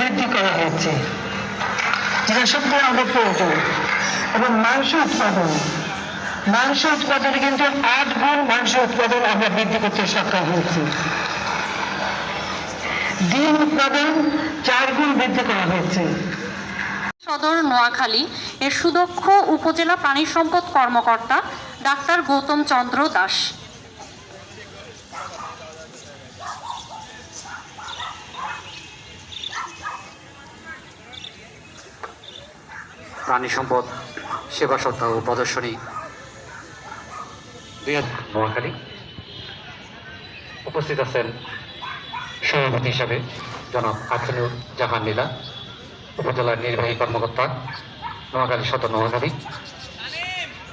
বৃদ্ধি করা হয়েছে। যেটা সত্যি আমাদের প্রয়োজন এবং মাংস উৎপাদন। মাংস উৎপাদনে কিন্তু আট গুণ মাংস উৎপাদন আমরা বৃদ্ধি করতে সক্ষম হয়েছি। ডিম উৎপাদন চার গুণ বৃদ্ধি করা হয়েছে। সদর নোয়াখালী এর সুদক্ষ উপজেলা প্রাণী সম্পদ কর্মকর্তা ডাক্তার গৌতম চন্দ্র দাস। প্রাণী সম্পদ, সেবা সপ্তাহ ও প্রদর্শনী। হাজার উপস্থিত আছেন সভাপতি হিসাবে জনাব আখনুর জাহান লীলা, উপজেলার নির্বাহী কর্মকর্তা নোয়াখালী সদর নোয়াখালী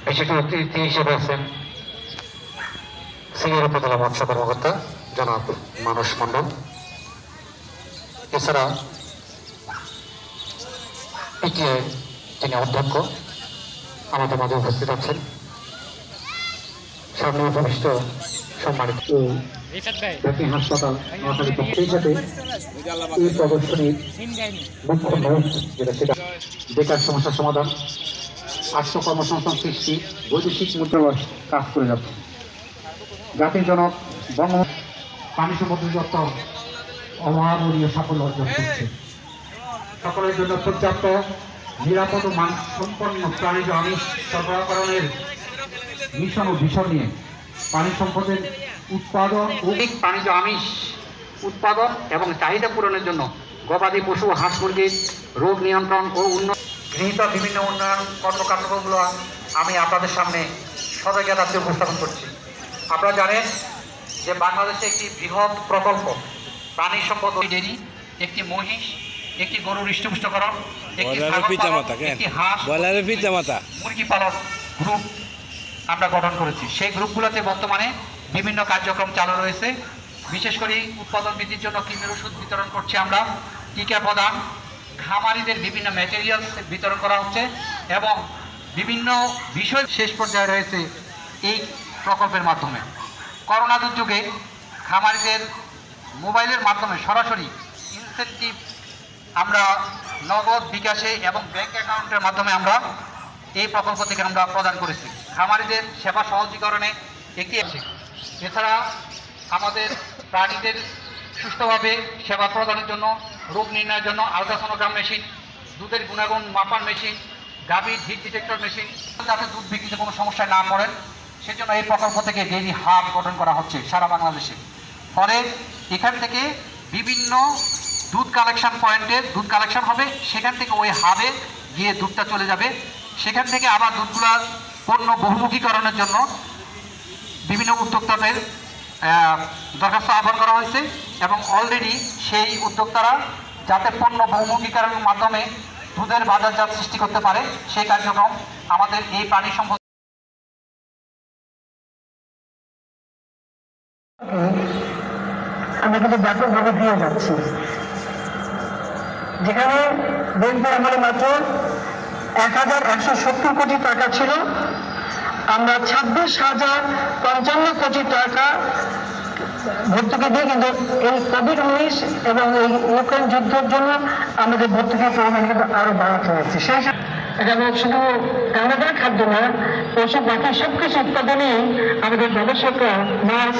বিশেষ অতিথি হিসেবে আছেন সিনিয়র উপজেলা মৎস্য কর্মকর্তা জনাব মানস মণ্ডল। এছাড়া পিটিআই যিনি অধ্যক্ষ। আমাদের মাঝে উপস্থিত আছেন। সামনে উপবিষ্ট সম্মানিত হাসপাতাল নোয়াখালী পক্ষ সাথে এই প্রদর্শনীর মুখ্য নোট যেটা সেটা বেকার সমস্যার সমাধান সৃষ্টি বৈদেশিক মুদ্রাবাস কাজ করে যাচ্ছে। জাতির জনক বঙ্গ পানি সম্পদ দপ্তর অভাবনীয় সাফল্য অর্জন করছে। সকলের জন্য পর্যাপ্ত নিরাপদ মান সম্পন্ন প্রাণীজ আমিষ সরবরাহকরণের মিশন ও ভিশন নিয়ে পানি সম্পদের উৎপাদন ও প্রাণীজ আমিষ উৎপাদন এবং চাহিদা পূরণের জন্য গবাদি পশু, হাঁস মুরগির রোগ নিয়ন্ত্রণ ও উন্নয়ন গৃহীত বিভিন্ন উন্নয়ন কর্মকাণ্ডগুলো আমি আপনাদের সামনে রাজ্যে উপস্থাপন করছি। আপনারা জানেন যে বাংলাদেশে একটি বৃহৎ প্রকল্প, প্রাণী সম্পদ ডেরি একটি মহিষ একটি গরুর হৃষ্টপুষ্টকরণ একটি হাঁস মুরগি পালন গ্রুপ আমরা গঠন করেছি। সেই গ্রুপগুলোতে বর্তমানে বিভিন্ন কার্যক্রম চালু রয়েছে। বিশেষ করে উৎপাদন বৃদ্ধির জন্য কৃমির ওষুধ বিতরণ করছি আমরা। টিকা প্রদান খামারিদের বিভিন্ন ম্যাটেরিয়ালস বিতরণ করা হচ্ছে এবং বিভিন্ন বিষয় শেষ পর্যায়ে রয়েছে এই প্রকল্পের মাধ্যমে। করোনা দুর্যোগে খামারিদের মোবাইলের মাধ্যমে সরাসরি ইনসেন্টিভ আমরা নগদ বিকাশে এবং ব্যাংক অ্যাকাউন্টের মাধ্যমে আমরা এই প্রকল্প থেকে আমরা প্রদান করেছি। খামারিদের সেবা সহজীকরণে একটি আছে। এছাড়া আমাদের প্রাণীদের সুস্থভাবে সেবা প্রদানের জন্য, রোগ নির্ণয়ের জন্য আলট্রাসোনোগ্রাম মেশিন দুধের গুণাগুণ মাপার মেশিন গাভীর হিট ডিটেক্টর মেশিন যাতে দুধ বিক্রিতে কোনো সমস্যায় না পড়েন, সেজন্য এই প্রকল্প থেকে ডেইরি হাব গঠন করা হচ্ছে সারা বাংলাদেশে। ফলে এখান থেকে বিভিন্ন দুধ কালেকশন পয়েন্টে দুধ কালেকশন হবে, সেখান থেকে ওই হাবে গিয়ে দুধটা চলে যাবে। সেখান থেকে আবার দুধগুলা পণ্য বহুমুখীকরণের জন্য বিভিন্ন উদ্যোক্তাদের দরখাস্ত আহ্বান করা হয়েছে এবং অলরেডি সেই উদ্যোক্তারা যাতে পণ্য বহুমুখীকরণের মাধ্যমে দুধের বাজারজাত সৃষ্টি করতে পারে, সেই কার্যক্রম আমাদের এই প্রাণী সম্পদ আমরা কিন্তু ব্যাপকভাবে দিয়ে যাচ্ছি। যেখানে বিএনপি আমলে মাত্র এক হাজার একশো সত্তর কোটি টাকা ছিল। আমরা ছাব্বিশ হাজার পঞ্চান্ন কোটি টাকা ভর্তুকি দিয়ে কিন্তু এই কোভিড উনিশ এবং এই ইউক্রেন যুদ্ধের জন্য আমাদের ভর্তুকির পরিমাণ কিন্তু আরও বাড়াতে হয়েছে। সেই এখানে শুধু কানাডার খাদ্য না পশু বাকি সব কিছু উৎপাদনেই আমাদের গবেষকরা মাছ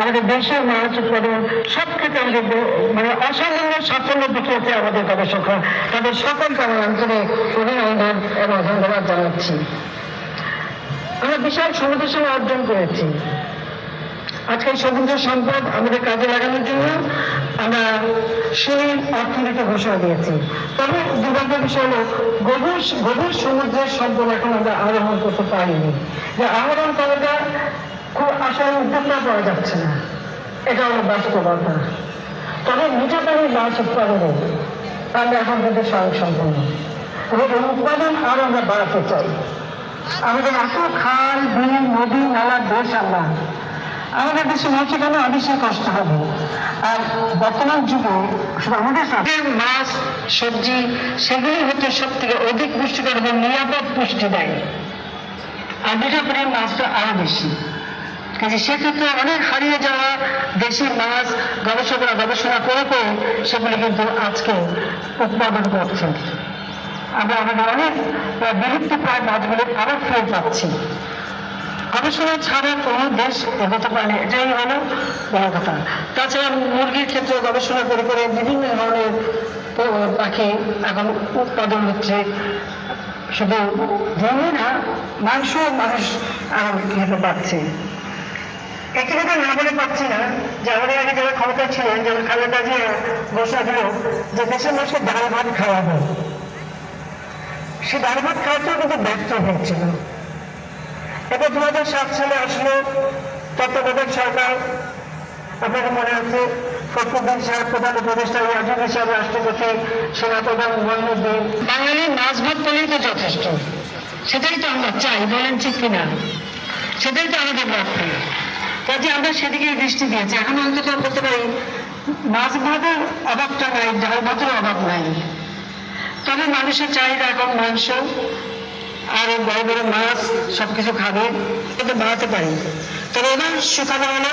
আমাদের দেশের মাছ উৎপাদন সব ক্ষেত্রে আমাদের মানে অসামান্য সাফল্য দেখিয়েছে আমাদের গবেষকরা। তাদের সকলকে আমার আন্তরিক অভিনন্দন এবং ধন্যবাদ জানাচ্ছি। আমরা বিশাল সমুদ্র সেবা অর্জন করেছি। আজকে সমুদ্র সম্পদ আমাদের কাজে লাগানোর জন্য আমরা সেই অর্থনীতি ঘোষণা দিয়েছি। তবে দুর্ভাগ্যের বিষয় হলো, গভীর গভীর সমুদ্রের সম্পদ এখন আমরা আরোহণ করতে পারিনি। যে আহরণ করাটা আসলে উদ্যোগটা পাওয়া যাচ্ছে না। এটা হলো বাস্তবতা তবে মিঠা পানির মাছ উৎপাদনে আমরা এখন কিন্তু স্বয়ং সম্পূর্ণ এবং উৎপাদন আরও আমরা বাড়াতে চাই। আমাদের এত খাল, বিল, নদী নালার দেশ, আমরা। আমাদের দেশে মাছ কেন? অবশ্যই কষ্ট হবে। আর বর্তমান যুগে শুধু আমাদের মাছ, সবজি, সেগুলি হচ্ছে সব থেকে অধিক পুষ্টিকর এবং নিরাপদ পুষ্টি দেয়। আর মিঠাপুরের মাছটা আরও বেশি। কাজে সেক্ষেত্রে অনেক হারিয়ে যাওয়া দেশি মাছ গবেষকরা গবেষণা করে করে সেগুলি কিন্তু আজকে উৎপাদন করছেন। আমরা আমাদের অনেক বিলুপ্ত প্রায় মাছগুলো আবার ফেরত পাচ্ছি। গবেষণা ছাড়া কোনো দেশ এগোতে পারে এটাই হলো বড় কথা। তাছাড়া মুরগির ক্ষেত্রে গবেষণা করে করে বিভিন্ন ধরনের পাখি এখন উৎপাদন হচ্ছে। শুধু ডিমই না মাংস মানুষ এখন খেতে পাচ্ছে একটি কথা না বলে পাচ্ছি না যে আমাদের আগে যারা ক্ষমতা ছিলেন যেমন খালেদা জিয়া ঘোষণা দিল যে দেশের মানুষকে ডাল ভাত খাওয়াবো। সে ডাল ভাত খাওয়াতেও কিন্তু ব্যর্থ হয়েছিল। এবার দু হাজার সাত সালে আসলো তত্ত্বাবধায়ক সরকার। আপনাদের মনে আছে ফখরুদ্দিন সাহেব প্রধান উপদেষ্টা ওয়াজিব হিসাবে রাষ্ট্রপতি, সেনাপ্রধান মহিনুদ্দিন বাঙালির মাছ ভাত পেলেই তো যথেষ্ট। সেটাই তো আমরা চাই, বলেন ঠিক কিনা? সেটাই তো আমাদের লক্ষ্য। কাজে আমরা সেদিকে দৃষ্টি দিয়েছি। এখন অন্তত বলতে পারি মাছ ভাতের অভাবটা নাই ডাল ভাতের অভাব নাই। তবে মানুষের চাহিদা এখন মাংস, আর বড় বড় মাছ, সবকিছু খাবে কিন্তু বাড়াতে পারি। তবে এবার সুখবর হলো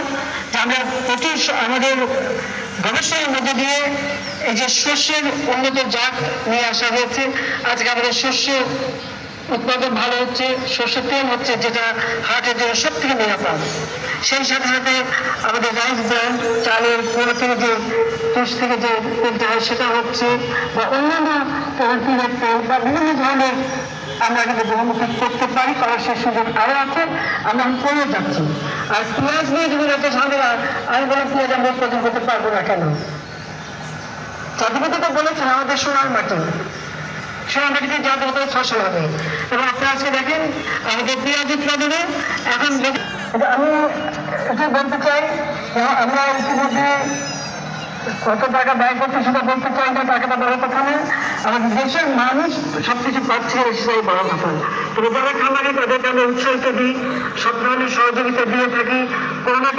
যে আমরা প্রচুর আমাদের গবেষণার মধ্যে দিয়ে এই যে শস্যের উন্নত জাত নিয়ে আসা হয়েছে। আজকে আমাদের শস্যের উৎপাদন ভালো হচ্ছে শস্যের তেল হচ্ছে যেটা হার্টের জন্য সব থেকে নিরাপদ। সেই সাথে সাথে আমাদের রাইস ব্র্যান্ড চালের পোড়া থেকে যে তুষ থেকে যে তেলটা হয় সেটা হচ্ছে বা অন্যান্য তেলের তেল বা বিভিন্ন ধরনের আমরা কিন্তু বহুমুখী করতে পারি, করার সেই সুযোগ আরও আছে, আমরা করে যাচ্ছি। আর পেঁয়াজ নিয়ে যদি একটা ঝামেলা আমি বলি পেঁয়াজ আমরা উৎপাদন করতে পারব না কেন? চাঁদিপতি তো বলেছেন আমাদের সোনার মাটি। ফসল হবে। এবং দেখেন, আমাদের এটা বলতে চাই আমরা ইতিমধ্যে কত টাকা ব্যয় সেটা বলতে চাই না, টাকাটা কথা না। দেশের মানুষ সবকিছু পাচ্ছে সেটাই বড় কথা। তবে যারা খামারে তাদেরকে আমি উৎসাহিত দিই, সব ধরনের সহযোগিতা দিয়ে থাকি। কোনো